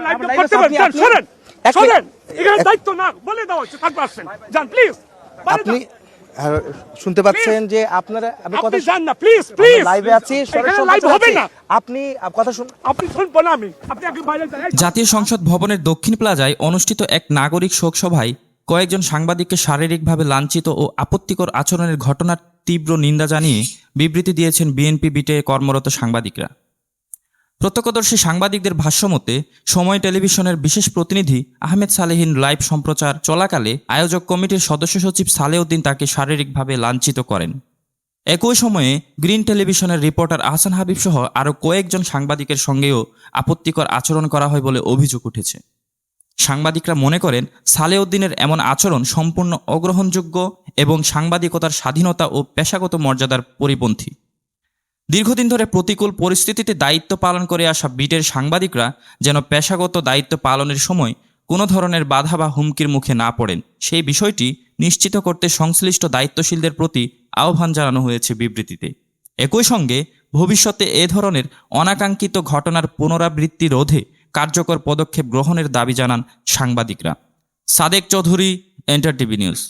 Live করতে পারেন। আপনি- যান, সরেন। সরেন। এখানে দায়িত্ব না বলে দেওয়া হচ্ছে থার্ড যান প্লিজ আপনি শুনতে পাচ্ছেন যে আপনারা আমি কথা আপনি যান না প্লিজ প্লিজ লাইভে আছি লাইভ হবে না। আপনি কথা শুন আপনি শুনব না আমি। আপনি আগে বাইরে যান। জাতীয় সংসদ ভবনের দক্ষিণ প্লাজায় অনুষ্ঠিত এক নাগরিক শোক সভায় কয়েকজন সাংবাদিককে শারীরিকভাবে লাঞ্ছিত ও আপত্তিকর আচরণের ঘটনার তীব্র নিন্দা জানিয়ে বিবৃতি দিয়েছেন বিএনপি বিটে কর্মরত সাংবাদিকরা। প্রত্যক্ষদর্শী সাংবাদিকদের ভাষ্যমতে, সময় টেলিভিশনের বিশেষ প্রতিনিধি আহমেদ সালেহিন লাইভ সম্প্রচার চলাকালে আয়োজক কমিটির সদস্য সচিব সালেউদ্দিন তাকে শারীরিকভাবে লাঞ্ছিত করেন। একই সময়ে গ্রিন টেলিভিশনের রিপোর্টার আহসান হাবিব সহ আরও কয়েকজন সাংবাদিকের সঙ্গেও আপত্তিকর আচরণ করা হয় বলে অভিযোগ উঠেছে। সাংবাদিকরা মনে করেন, সালেউদ্দিনের এমন আচরণ সম্পূর্ণ অগ্রহণযোগ্য এবং সাংবাদিকতার স্বাধীনতা ও পেশাগত মর্যাদার পরিপন্থী। দীর্ঘদিন ধরে প্রতিকূল পরিস্থিতিতে দায়িত্ব পালন করে আসা বিটের সাংবাদিকরা যেন পেশাগত দায়িত্ব পালনের সময় কোনো ধরনের বাধা বা হুমকির মুখে না পড়েন। সেই বিষয়টি নিশ্চিত করতে সংশ্লিষ্ট দায়িত্বশীলদের প্রতি আহ্বান জানানো হয়েছে বিবৃতিতে। একই সঙ্গে ভবিষ্যতে এ ধরনের অনাকাঙ্ক্ষিত ঘটনার পুনরাবৃত্তি রোধে কার্যকর পদক্ষেপ গ্রহণের দাবি জানান সাংবাদিকরা। Sadek Chowdhury Enter TV news